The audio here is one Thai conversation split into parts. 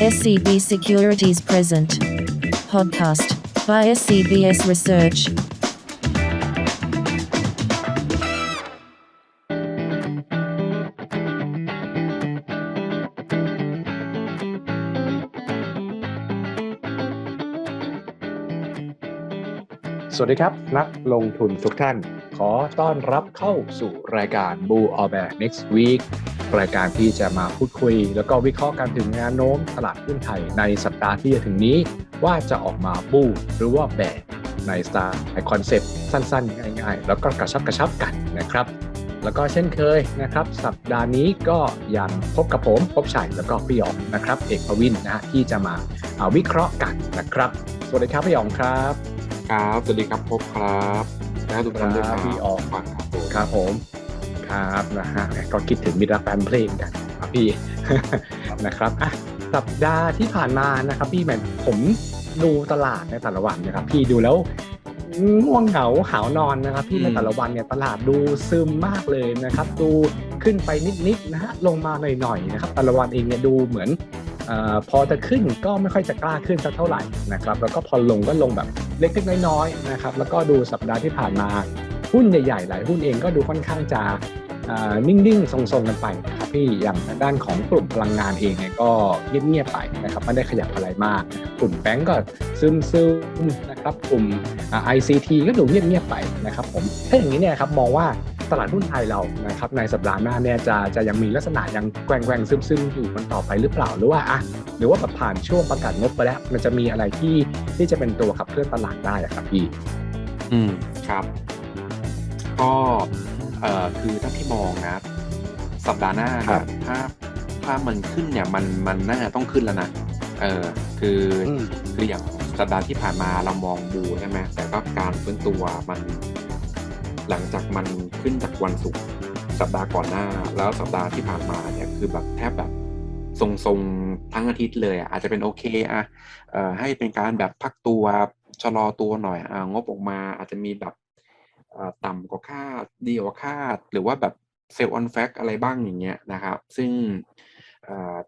SCB Securities Present. Podcast by SCBS Research. สวัสดีครับ นักลงทุนทุกท่าน ขอต้อนรับเข้าสู่รายการ Bull or Bear Next Week รายการที่จะมาพูดคุย แล้วก็วิเคราะห์กันถึงแนวโน้มตลาดหุ้นไทยในสัปดาห์ที่จะถึงนี้ ว่าจะออกมาบูหรือว่าแบร์ในสไตล์คอนเซ็ปต์สั้นๆ ง่ายๆ แล้วก็กระชับกระชับกันนะครับ แล้วก็เช่นเคยนะครับ สัปดาห์นี้ก็ยังพบกับผมพบชัยแล้วก็พี่หยองนะครับ เอกพวินนะฮะที่จะมาเอาวิเคราะห์กันนะครับ สวัสดีครับพี่หยองครับ ครับสวัสดีครับพบครับนะทุกท่านด้วยครับพี่ออกฟังครับผม ครับผมครับนะฮะก็คิดถึงมิตรรักแฟนเพลงกันครับพี่นะครับอะสัปดาห์ที่ผ่านมานะครับ พี่แมนผมดูตลาดในแต่ละวันนะครับ พี่ดูแล้วง่วงเหงาหาวนอนนะครับ พี่ในแต่ละวันเนี่ยตลาดดูซึมมากเลยนะครับ ดูขึ้นไปนิดๆนะฮะลงมาหน่อยๆนะครับแต่ละวันเองเนี่ยดูเหมือนเออพอจะขึ้นก็ไม่ค่อยจะกล้าขึ้นสักเท่าไหร่นะครับ แล้วก็พอลงก็ลงแบบเล็กๆน้อยๆนะครับ แล้วก็ดูสัปดาห์ที่ผ่านมา หุ้นใหญ่ๆหลายหุ้นเองก็ดูค่อนข้างจะนิ่งๆ ทรงๆ กันไปนะครับพี่อย่างด้านของกลุ่มพลังงานเองเนี่ยก็เงียบๆไปนะครับไม่ได้ขยับอะไรมาก กลุ่มแบงก์ก็ซึมๆนะครับกลุ่มอ่า ICT ก็ดูเงียบๆไปนะครับผมถ้าอย่างนี้เนี่ยครับมองว่าตลาดหุ้นไทยเรานะครับในสัปดาห์หน้าเนี่ยจะจะยังมีลักษณะยังแกว่งๆซึมๆอยู่มันต่อไปหรือเปล่าหรือว่าอะหรือว่าแบบผ่านช่วงประกาศงบไปแล้ว มันจะมีอะไรที่ที่จะเป็นตัวขับเคลื่อนตลาดได้อะครับพี่ อืมครับ ก็เอ่อคือถ้าพี่มองนะ สัปดาห์หน้าครัเนี่ยบ ถ้าถ้ามันขึ้นเนี่ยมันมันน่าจะต้องขึ้นแล้วนะเออคืออมคืออย่างสัปดาห์ที่ผ่านมาเรามองบูใช่ไหมแต่ก็การฟื้นตัวมัน หลังจากมันขึ้นจากวันศุกร์สัปดาห์ก่อนหน้า แล้วสัปดาห์ที่ผ่านมาเนี่ยคือแบบแทบแบบทรงๆทั้งอาทิตย์เลยอะอาจจะเป็นโอเคอะ เอ่อให้เป็นการแบบพักตัวชะลอตัวหน่อยอ่างบออกมาอาจจะมีแบบเอ่อ ต่ำกว่าคาดดีกว่าคาด หรือว่าแบบเซลล์ออนแฟกอะไรบ้างอย่างเงี้ยนะครับ ซึ่ง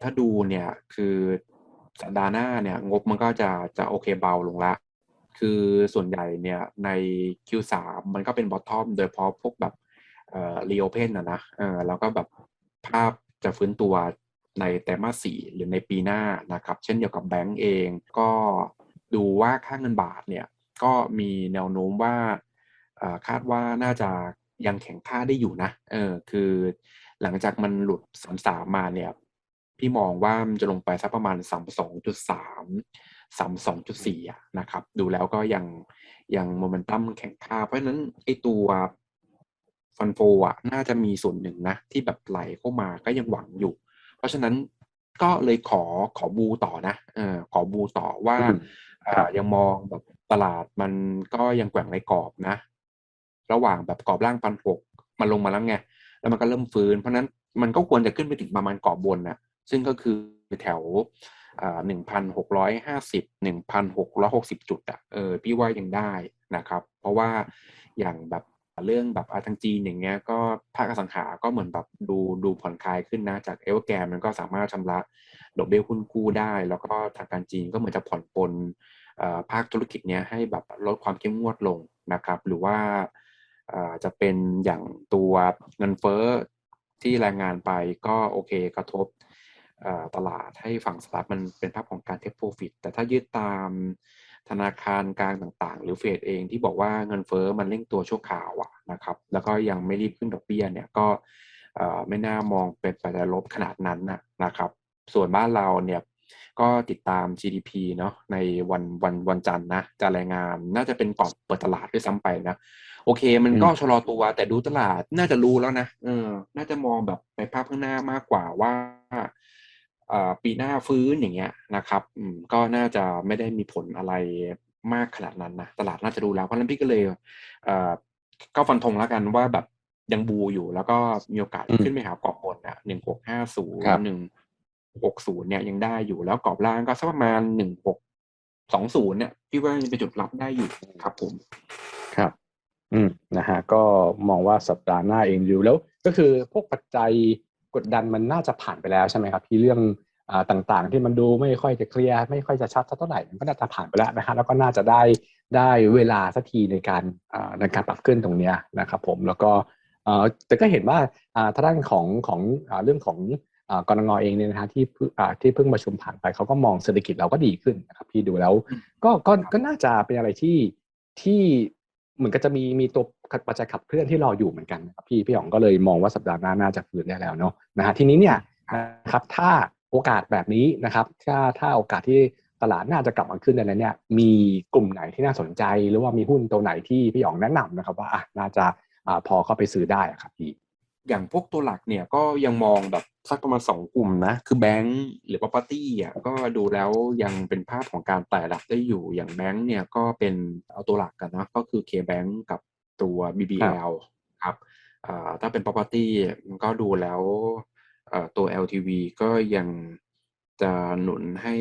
ถ้าดูเนี่ยคือสัปดาห์หน้าเนี่ยงบมันก็จะจะโอเคเบาลงละ คือส่วนใหญ่เนี่ยใน Q3 มันก็เป็นบอททอมโดยเฉพาะพวกแบบเอ่อรีโอเพนนะนะเออแล้วก็แบบภาพจะฟื้นตัวในไตรมาสี่หรือในปีหน้านะครับ เช่นเดียวกับแบงก์เอง ก็ดูว่าค่าเงินบาทเนี่ยก็มีแนวโน้มว่า คาดว่าน่าจะยังแข็งค่าได้อยู่นะเออคือหลังจากมันหลุดสามสามมาเนี่ย พี่มองว่ามันจะลงไปสักประมาณสามสองจุดสามสามสองจุดสี่ะนะครับ ดูแล้วก็ยังยังโมเมนตัมแข็งค่า เพราะฉะนั้นไอตัวฟันโฟอะน่าจะมีส่วนหนึ่งนะ ที่แบบไหลเข้ามาก็ยังหวังอยู่ เพราะฉะนั้นก็เลยขอขอบูต่อนะเออขอบูต่อว่าอืมอ่ายังมองแบบตลาดมันก็ยังแกว่งในกรอบนะ ระหว่างแบบกรอบล่างพันหกมันลงมาแล้วไงแล้วมันก็เริ่มฟื้น เพราะนั้นมันก็ควรจะขึ้นไปถึงประมาณกรอบบนนะซึ่งก็คือแถวหนึ่งพันหกร้อยห้าสิบหนึ่งพันหกร้อยหกสิบจุดอะเออพี่ว่ายังได้นะครับ เพราะว่าอย่างแบบเรื่องแบบอาทางจีนอย่างเงี้ยก็ภาคอสังหาก็เหมือนแบบดูดูผ่อนคลายขึ้นนะจากเอลแกมมันก็สามารถชำระดอกเบี้ยหุ้นกู้ได้ แล้วก็ทางการจีนก็เหมือนจะผ่อนปลนภาคธุรกิจเนี้ยให้แบบลดความเข้มงวดลงนะครับ หรือว่า จะเป็นอย่างตัวเงินเฟ้อที่รายงานไปก็โอเคกระทบตลาดให้ฝั่งสหรัฐมันเป็นภาพของการเทคโปรฟิตแต่ถ้ายึดตามธนาคารกลางต่างๆ หรือเฟดเองที่บอกว่าเงินเฟ้อมันเร่งตัวชั่วคราวอะนะครับ แล้วก็ยังไม่รีบขึ้นดอกเบี้ยเนี่ยก็ไม่น่ามองเป็นปัจจัยลบขนาดนั้นนะครับ ส่วนบ้านเราเนี่ย ก็ติดตาม GDP เนาะในวันวันวันจันทร์นะจะรายงานน่าจะเป็นก่อนเปิดตลาดด้วยซ้ำไปนะ โอเค มันก็ชะลอตัวแต่ดูตลาดน่าจะรู้แล้วนะเออ น่าจะมองแบบไปภาพข้างหน้ามากกว่าว่าอ่าปีหน้าฟื้นอย่างเงี้ยนะครับอืมก็น่าจะไม่ได้มีผลอะไรมากขนาดนั้นนะตลาดน่าจะรู้แล้วเพราะฉะนั้นพี่ก็เลยเอ่อก็ฟันธงแล้วกันว่าแบบยังบูอยู่แล้วก็มีโอกาสอืมขึ้นไปหากรอบบนอะหนึ่งหกห้าศูนย์ครับหนึ่ง หกศูนย์เนี่ยยังได้อยู่แล้วกรอบล่างก็สักประมาณหนึ่งหกสองศูนย์เนี่ยพี่ว่ายังเป็นจุดรับได้อยู่ครับผมครับ อืมนะฮะก็มองว่าสัปดาห์หน้าเองอยู่แล้วก็คือพวกปัจจัยกดดันมันน่าจะผ่านไปแล้วใช่ไหมครับที่เรื่องอ่าต่างๆ ที่มันดูไม่ค่อยจะเคลียร์ไม่ค่อยจะชัดเท่าไหร่มันก็น่าจะผ่านไปแล้วนะฮะแล้วก็น่าจะได้ได้เวลาสักทีในการอ่าในการปรับขึ้นตรงเนี้ยนะครับผมแล้วก็อ่อแต่ก็เห็นว่าอ่าทางด้านของของอ่าเรื่องของ กรงงเองเนี่ยนะฮะที่เพิ่งอ่าที่เพิ่งประชุมผ่านไปเขาก็มองเศรษฐกิจเราก็ดีขึ้นนะครับพี่ดูแล้วก็ก็ก็น่าจะเป็นอะไรที่ที่เหมือนก็จะมีมีตัวปัจจัยขับเคลื่อนที่รออยู่เหมือนกันนะครับพี่พี่หยองก็เลยมองว่าสัปดาห์หน้าน่าจะฟื้นได้แล้วเนาะนะฮะทีนี้เนี่ยนะครับถ้าโอกาสแบบนี้นะครับถ้าถ้าโอกาสที่ตลาดน่าจะกลับมาขึ้นในนั้นเนี่ยมีกลุ่มไหนที่น่าสนใจ หรือว่ามีหุ้นตัวไหนที่พี่หยองแนะนำนะครับว่าอะน่าจะอ่าพอเข้าไปซื้อได้อะครับพี่ อย่างพวกตัวหลักเนี่ยก็ยังมองแบบสักประมาณสองกลุ่มนะ คือแบงก์หรือ property อะก็ดูแล้วยังเป็นภาพของการไต่ระดับได้อยู่อย่างแบงก์เนี่ยก็เป็นเอาตัวหลักกันนะก็คือ K-Bank กับตัว BBL ครับอ่าถ้าเป็น property มันก็ดูแล้วอ่อตัว LTV ก็ยังจะหนุนให้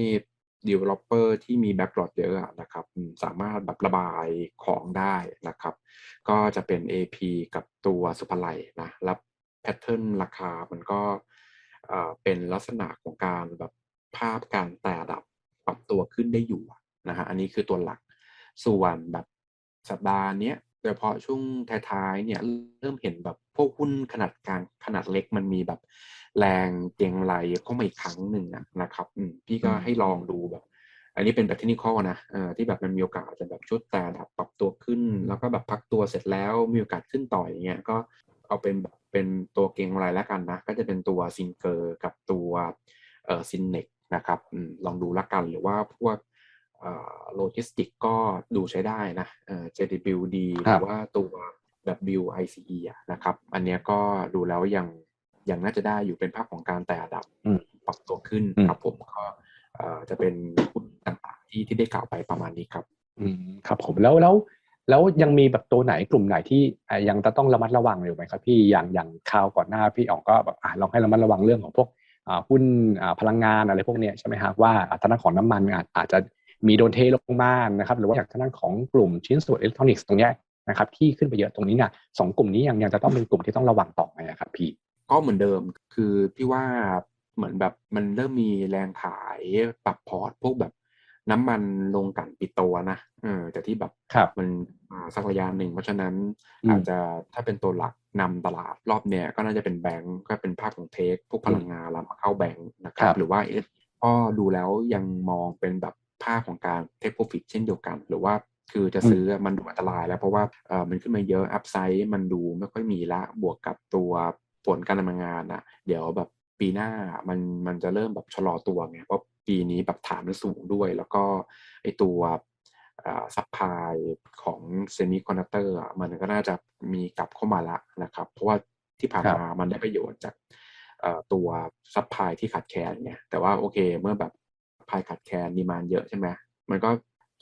developer ที่มี backlog เยอะนะครับ สามารถแบบระบายของได้นะครับ ก็จะเป็น AP กับตัวสุภาลัยนะแล้ว แพทเทิร์นราคามันก็เอ่อเป็นลักษณะของการแบบภาพการแต่ระดับปรับตัวขึ้นได้อยู่อะนะฮะอันนี้คือตัวหลักส่วนแบบสัปดาห์เนี้ยโดยเฉพาะช่วงท้ายๆเนี่ยเริ่มเห็นแบบพวกหุ้นขนาดกลางขนาดเล็กมันมีแบบแรงเก็งไหลเข้ามาอีกครั้งหนึ่งอะนะครับอืมพี่ก็อืมให้ลองดูแบบ อันนี้เป็นแบบเทคนิคอลนะเออที่แบบมันมีโอกาสจะแบบชุดแต่ระดับปรับตัวขึ้น แล้วก็แบบพักตัวเสร็จแล้วมีโอกาสขึ้นต่ออย่างเงี้ยก็ เอาเป็นแบบเป็นตัวเก็งอะไรแล้วกันนะ ก็จะเป็นตัวซินเกอร์กับตัวเอ่อซินเนกนะครับอืมลองดูละกันหรือว่าพวกเอ่อโลจิสติกก็ดูใช้ได้นะเอ่อ JWD หครัรืบอว่าตัว WICE อะนะครับ อันเนี้ยก็ดูแล้วยังยังน่าจะได้อยู่เป็นภาพของการแต่ระดับอืมปรับตัวขึ้นอืมครับผมก็เอ่อจะเป็นหุ้นต่างๆที่ที่ได้กล่าวไปประมาณนี้ครับ อืมครับผมแล้วแล้ว แล้วยังมีแบบตัวไหนกลุ่มไหนที่ยังจะต้องระมัดระวังอยู่ไหมครับพี่อย่างอย่างคราวก่อนหน้าพี่อ๋องก็แบบลองให้ระมัดระวังเรื่องของพวกหุ้นพลังงานอะไรพวกนี้ใช่ไหมฮะว่าอ่างด้าของน้ำมันอาจจะมีโดนเทลงมานะครับหรือว่าอย่างทางด้านของกลุ่มชิ้นส่วนอิเล็กทรอนิกส์ตรงนี้นะครับที่ขึ้นไปเยอะตรงนี้เนี่ยสองกลุ่มนี้ยังยังจะต้องเป็นกลุ่มที่ต้องระวังต่อไหมครับพี่ก็เหมือนเดิมคือพี่ว่าเหมือนแบบมันเริ่มมีแรงขายปรับพอร์ตพวกแบบ น้ำมันลงกลันปิดตัวนะเออแต่ที่แบบครับมันมาสักระยะหนึ่งเพราะฉะนั้นอืมอาจจะถ้าเป็นตัวหลักนำตลาดรอบเนี้ยก็น่าจะเป็นแบงก์ก็เป็นภาคของเทคพวกพลังงานแล้วมาเข้าแบงก์นะครัครับบหรือว่าเอสก็ดูแล้วยังมองเป็นแบบภาคของการเทคโปรฟิตเช่นเดียวกัน หรือว่าคือจะซื้อมันดูอันตรายแล้วเพราะว่าเออมันขึ้นมาเยอะอัพไซด์มันดูไม่ค่อยมีละบวกกับตัวผลการดำเนินงานอะ เดี๋ยวแบบปีหน้ามันมันจะเริ่มแบบชะลอตัวไงเพราะ ปีนี้แบบฐานมันสูงด้วย แล้วก็ไอตัวซัพพลายของเซมิคอนดักเตอร์มันก็น่าจะมีกลับเข้ามาละนะครับ เพราะว่าที่ผ่านครับมามันได้ประโยชน์จากเอ่อตัวซัพพลายที่ขาดแคลนไงแต่ว่าโอเค เมื่อแบบพายขาดแคลนดีมานเยอะใช่ไหมมันก็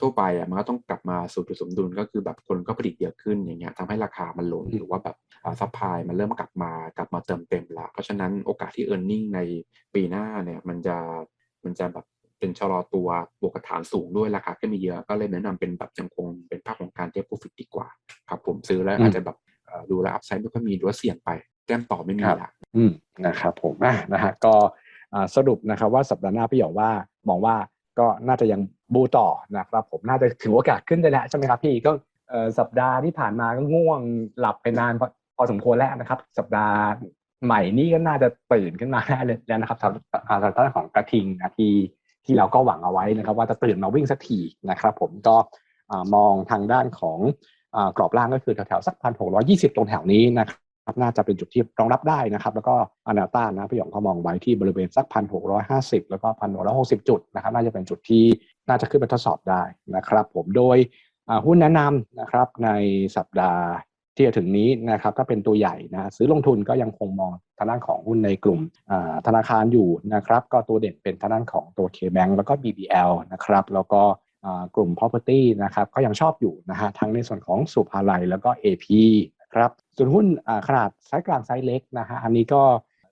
ทั่วไปอะมันก็ต้องกลับมาสู่จุดสมดุลก็คือแบบคนก็ผลิตเยอะขึ้นอย่างเงี้ยทำให้ราคามันลงหรือว่าแบบซัพพลายมันเริ่มกลับมากลับมาเติมเต็มละเพราะฉะนั้นโอกาสที่ e a r n i n g ในปีหน้าเนี่ยมันจะ มันจะแบบเป็นชะลอตัวบวกกับฐานสูงด้วยราคาก็มีเยอะก็เลยแนะนำเป็นแบบยังคงเป็นภาพของการเทคโปรฟิตดีกว่า ครับผมซื้อแล้วอืมอาจจะแบบเอ่อดูแลอัพไซด์ไม่ค่อยมีหรือว่าเสี่ยงไปแต้มต่อไม่มีครับละอืมนะครับผมอะนะฮะก็อ่าสรุปนะครับว่าสัปดาห์หน้าพี่หยองว่ามองว่าก็น่าจะยังบูต่อนะครับ ผมน่าจะถึงโอกาสขึ้นได้แล้วใช่ไหมครับพี่ก็เอ่อสัปดาห์ที่ผ่านมาก็ง่วงหลับไปนานพอพอสมควรแล้วนะครับ สัปดาห์ ใหม่นี้ก็น่าจะตื่นขึ้นมาได้เลยแล้วนะครับสำหรับอ่าสำหรับด้านของกระทิงนะที่ที่เราก็หวังเอาไว้นะครับ ว่าจะตื่นมาวิ่งสักทีนะครับ ผมก็มองทางด้านของอกรอบล่างก็คือแถวๆสักพันหกร้อยี่สิบตรงแถวนี้นะครับน่าจะเป็นจุดที่รองรับได้นะครับ แล้วก็อนาต้านนะพี่หยองเขามองไว้ที่บริเวณสักพันหกร้อยห้าสิบแล้วก็พันหกร้อยหกสิบจุดนะครับ น่าจะเป็นจุดที่น่าจะขึ้นไปทดสอบได้นะครับ ผมโดยหุ้นแนะนำนะครับในสัปดาห์ ที่จะถึงนี้นะครับก็เป็นตัวใหญ่นะซื้อลงทุนก็ยังคงมองทางด้านของหุ้นในกลุ่มธนาคารอยู่นะครับก็ตัวเด่นเป็นทางด้านของตัว K-Bank แล้วก็ BBL นะครับแล้วก็กลุ่ม property นะครับก็ยังชอบอยู่นะฮะทั้งในส่วนของสุภาลัยแล้วก็ AP นะครับส่วนหุ้นขนาดไซส์กลางไซส์เล็กนะฮะอันนี้ก็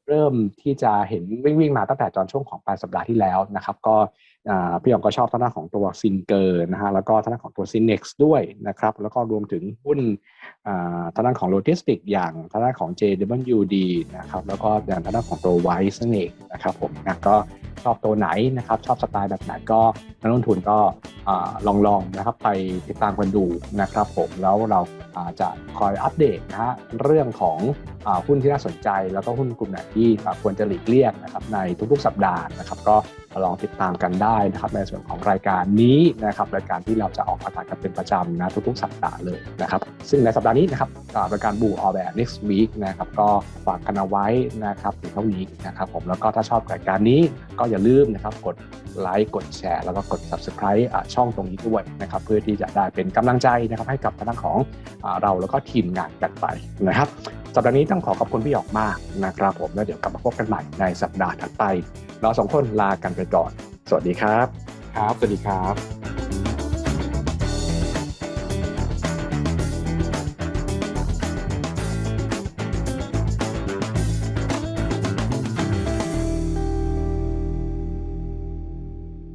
เริ่มที่จะเห็นวิ่งวิ่งมาตั้งแต่ตอนช่วงของปลายสัปดาห์ที่แล้วนะครับก็ พี่หยองก็ชอบทางด้านของตัวซินเกอร์นะฮะแล้วก็ทางด้านของตัวซินเน็กซ์ด้วยนะครับแล้วก็รวมถึงหุ้นอ่าทางด้านของโลจิสติกอย่างทางด้านของ JWD นะครับแล้วก็อย่างทางด้านของตัวไวซ์นั่นเองนะครับผมนะก็ชอบตัวไหนนะครับชอบสไตล์แบบไหนก็นักลงทุนก็ลองลองนะครับไปติดตามกันดูนะครับผมแล้วเราจะคอยอัปเดตนะฮะเรื่องของอหุ้นที่น่าสนใจ แล้วก็หุ้นกลุ่มไหนที่ควรจะหลีกเลี่ยงนะครับในทุกๆสัปดาห์นะครับก็ ลองติดตามกันได้นะครับในส่วนของรายการนี้นะครับรายการที่เราจะออกอากาศกันเป็นประจำนะทุกๆสัปดาห์เลยนะครับซึ่งในสัปดาห์นี้นะครับรายการบูออแบ next week นะครับก็ฝากกันเอาไว้นะครับถึงเท่านี้นะครับผมแล้วก็ถ้าชอบรายการนี้ก็อย่าลืมนะครับกดไลค์กดแชร์แล้วก็กด subscribe ช่องตรงนี้ด้วยนะครับเพื่อที่จะได้เป็นกำลังใจนะครับให้กับทางด้านของเราแล้วก็ทีมงานกันไปนะครับ สัปดาห์นี้ต้องขอขอบคุณพี่หยอกมากนะครับผมแล้วเดี๋ยวกลับมาพบกันใหม่ในสัปดาห์ถัดไป เราสองคนลากันไปก่อน สวัสดีครับ ครับ สวัสดีครับ